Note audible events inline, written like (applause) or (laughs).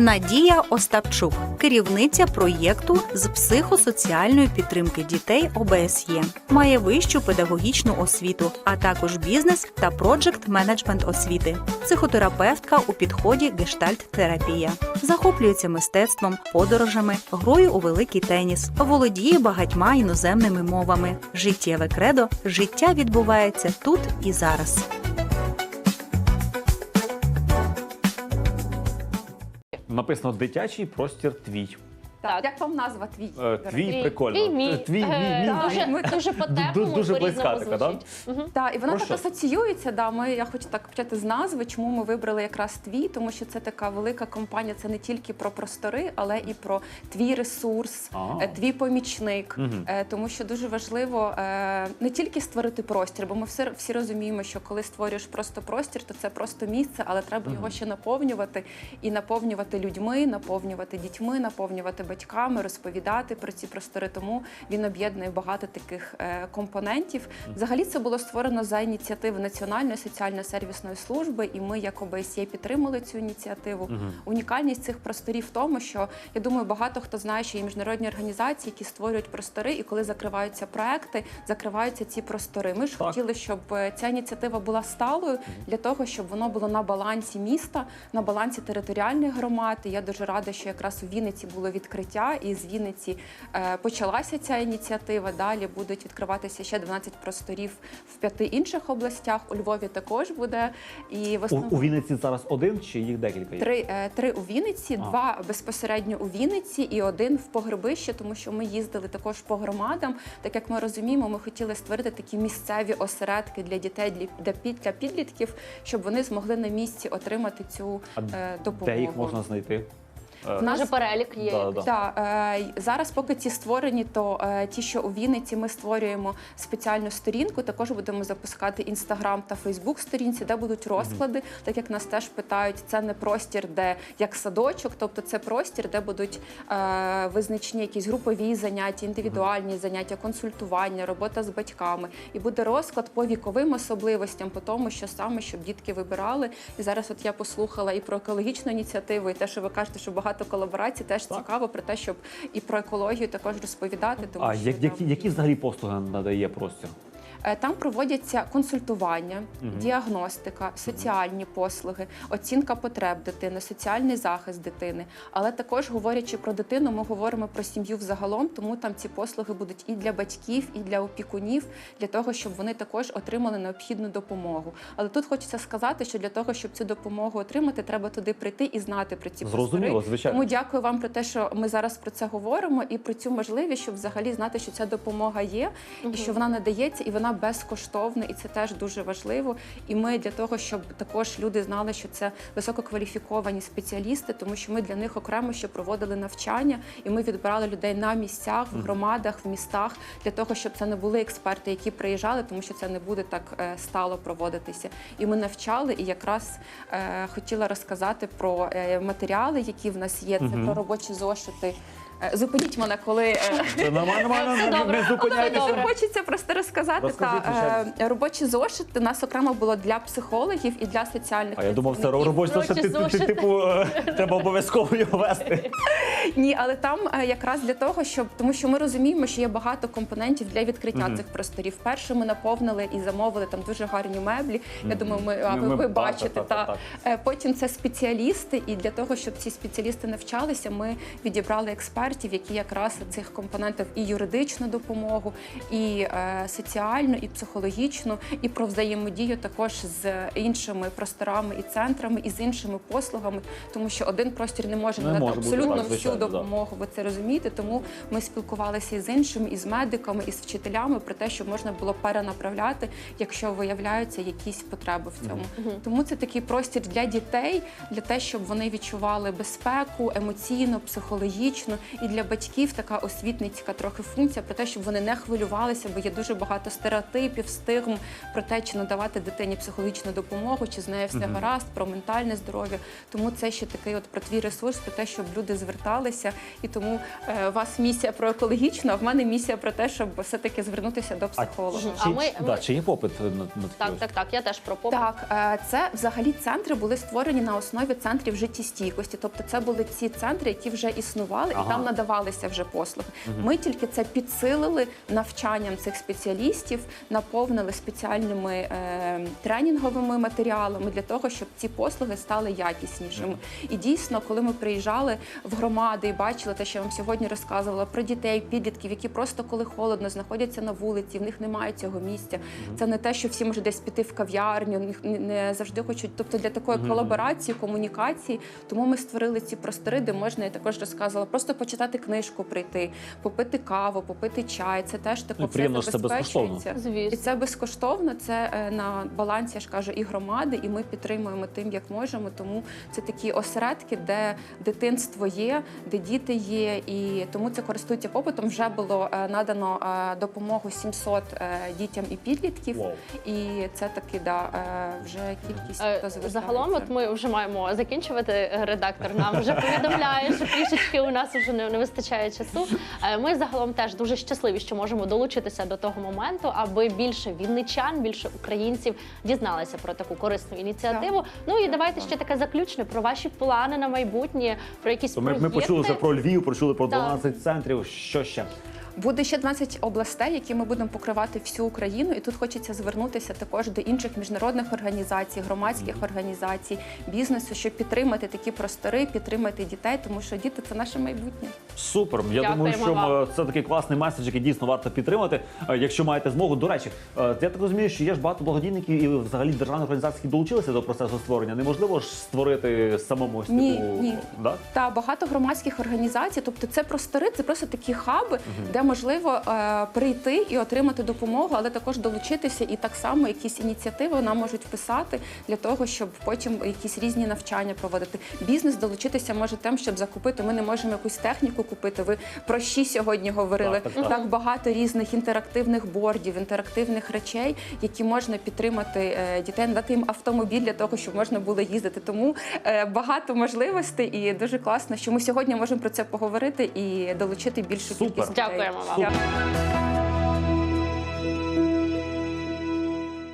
Надія Остапчук, керівниця проєкту з психосоціальної підтримки дітей ОБСЄ, має вищу педагогічну освіту, а також бізнес та проджект менеджмент освіти, психотерапевтка у підході гештальт-терапія, захоплюється мистецтвом, подорожами, грою у великий теніс, володіє багатьма іноземними мовами. Життєве кредо життя відбувається тут і зараз. Написано дитячий простір твій. Так, як вам назва твій? Е, Твій прикольно. твій, мій. Е, Твій, мій, Е, мій. Дуже, Ми- дуже по-теплому, дуже близька по-різному така, да? звучить. Мгм. Так, і вона Про так що? асоціюється. Да, ми, я хочу так почати з назви, чому ми вибрали якраз твій, тому що це така велика компанія. Це не тільки про простори, але і про твій ресурс, А. е, твій помічник. Мгм. Е, Тому що дуже важливо е, не тільки створити простір, бо ми все всі розуміємо, що коли створюєш просто простір, то це просто місце, але треба його ще наповнювати і наповнювати людьми, наповнювати дітьми, наповнювати батьками, розповідати про ці простори. Тому він об'єднує багато таких е, компонентів. Взагалі це було створено за ініціативи Національної соціально-сервісної служби, і ми, як ОБСЄ, підтримали цю ініціативу. Унікальність цих просторів в тому, що я думаю, багато хто знає, що є міжнародні організації, які створюють простори, і коли закриваються проекти, закриваються ці простори. Ми ж Так. хотіли, щоб е, ця ініціатива була сталою для того, щоб воно було на балансі міста, на балансі територіальних громад. І я дуже рада, що якраз у Вінниці було відкриття, і з Вінниці е, почалася ця ініціатива. Далі будуть відкриватися ще 12 просторів в п'яти інших областях. У Львові також буде. І в У, основному у Вінниці зараз один чи їх декілька є? Три, е, три у Вінниці, А. два безпосередньо у Вінниці і один в Погребище, тому що ми їздили також по громадам. Так як ми розуміємо, ми хотіли створити такі місцеві осередки для дітей, для, підлітків, щоб вони змогли на місці отримати цю А е, допомогу. Де їх можна знайти? Е, В нас- перелік є. Да, да. Так, е, зараз, поки ці створені, то е, ті, що у Вінниці, ми створюємо спеціальну сторінку. Також будемо запускати інстаграм та фейсбук сторінці, де будуть розклади. Так як нас теж питають, це не простір, де як садочок, тобто це простір, де будуть е, визначні якісь групові заняття, індивідуальні заняття, консультування, робота з батьками. І буде розклад по віковим особливостям, по тому, що саме щоб дітки вибирали. І зараз, от я послухала і про екологічну ініціативу, і те, що ви кажете, що багато колаборацій, теж Так. цікаво про те, щоб і про екологію також розповідати. Тому А що як, там- які, які взагалі послуги надає простір? Е, Там проводяться консультування, Мгм. діагностика, соціальні послуги, оцінка потреб дитини, соціальний захист дитини. Але також говорячи про дитину, ми говоримо про сім'ю взагалом, тому там ці послуги будуть і для батьків, і для опікунів, для того, щоб вони також отримали необхідну допомогу. Але тут хочеться сказати, що для того, щоб цю допомогу отримати, треба туди прийти і знати про ці Зрозуміло, звичайно. Тому дякую вам про те, що ми зараз про це говоримо, і про цю можливість, щоб взагалі знати, що ця допомога є, і що вона надається, і вона безкоштовна, і це теж дуже важливо. І ми для того, щоб також люди знали, що це висококваліфіковані спеціалісти, тому що ми для них окремо ще проводили навчання, і ми відбирали людей на місцях, в громадах, в містах, для того, щоб це не були експерти, які приїжджали, тому що це не буде так е, стало проводитися. І ми навчали, і якраз е, хотіла розказати про е, матеріали, які в нас є. Це про робочі зошити. Е, Зупиніть мене, коли е, Це Нормально, нормально, Все не- добре. зупиняйтеся. Хочеться просто розказати. Розкажіть, Та, е, робочі зошити у нас окремо було для психологів і для соціальних А я думав, це працівників. робочий робочі зошит, ти- ти- зошити. типу, е, треба обов'язково його вести. (laughs) Ні, але там е, якраз для того, щоб тому, що ми розуміємо, що є багато компонентів для відкриття цих просторів. Перше ми наповнили і замовили там дуже гарні меблі. Я думаю, ми, а, ви, ви бачите. Та. Е, Потім це спеціалісти, і для того, щоб ці спеціалісти навчалися, ми відібрали експертів, які якраз цих компонентів і юридичну допомогу, і е, соціальну, і психологічну, і про взаємодію також з іншими просторами і центрами, і з іншими послугами, тому що один простір не може Не надати може бути абсолютно так, всю. Допомогу. Ви це розумієте? Тому ми спілкувалися і з іншими, і з медиками, і з вчителями про те, щоб можна було перенаправляти, якщо виявляються якісь потреби в цьому. Тому це такий простір для дітей, для те, щоб вони відчували безпеку емоційно, психологічно, і для батьків така освітницька трохи функція про те, щоб вони не хвилювалися, бо є дуже багато стереотипів, стигм про те, чи надавати дитині психологічну допомогу, чи з нею все гаразд, про ментальне здоров'я. Тому це ще такий от про твій ресурс, про те, щоб люди зверталися розвивалися. І тому е, у вас місія про екологічну, а в мене місія про те, щоб все-таки звернутися до психолога. Чи, А ми- да, ми- чи є попит на, на такі Так, ось? так, так. Я теж про попит. Так, е, це взагалі центри були створені на основі центрів життєстійкості. Тобто, це були ці центри, які вже існували, Ага. і там надавалися вже послуги. Ми тільки це підсилили навчанням цих спеціалістів, наповнили спеціальними е, тренінговими матеріалами для того, щоб ці послуги стали якіснішими. І дійсно, коли ми приїжджали в громади і бачили те, що я вам сьогодні розказувала про дітей, підлітків, які просто коли холодно знаходяться на вулиці, в них немає цього місця. Це не те, що всі можуть десь піти в кав'ярню, не- завжди хочуть. Тобто для такої колаборації, комунікації, тому ми створили ці простори, де можна, я також розказувала, просто почитати книжку, прийти, попити каву, попити чай. Це теж Ну, тако все приємно, це безкоштовно. забезпечується. Звісно. І це безкоштовно. Це е, на балансі, я ж кажу, і громади, і ми підтримуємо тим, як можемо. Тому це такі осередки, де дитинство є, де діти є, і тому це користується попитом. Вже було е, надано е, допомогу 700 е, дітям і підлітків. Вау. І це таки да вже кількість хто звертається. Загалом, от ми вже маємо закінчувати. Редактор нам вже повідомляє, що трішечки у нас вже не, не вистачає часу. Ми загалом теж дуже щасливі, що можемо долучитися до того моменту, аби більше вінничан, більше українців дізналися про таку корисну ініціативу. Ну і давайте ще таке заключне про ваші плани на майбутнє, про якісь Ми, ми проєкти. Почули вже про Львів, почули про Так. 12 центрів. Що ще? Буде ще 12 областей, які ми будемо покривати всю Україну. І тут хочеться звернутися також до інших міжнародних організацій, громадських організацій, бізнесу, щоб підтримати такі простори, підтримати дітей, тому що діти це наше майбутнє. Супер. Я Дякуємо думаю, що вам. це такий класний меседж, який дійсно варто підтримати, е, якщо маєте змогу. До речі, е, я так розумію, що є ж багато благодійників і взагалі державних організацій, які долучилися до процесу створення. Неможливо ж створити самому ось Ні, таку ні. Да? Та багато громадських організацій, тобто це простори, це просто такі хаби, де можливо е, прийти і отримати допомогу, але також долучитися і так само якісь ініціативи нам можуть писати для того, щоб потім якісь різні навчання проводити. Бізнес долучитися може тим, щоб закупити. Ми не можемо якусь техніку купити. Ви про що сьогодні говорили? Так, так, так. багато різних інтерактивних бордів, інтерактивних речей, які можна підтримати е, дітей, надати їм автомобіль для того, щоб можна було їздити. Тому е, багато можливостей і дуже класно, що ми сьогодні можемо про це поговорити і долучити більшу Супер. кількість людей. Дякуємо вам. Дякую.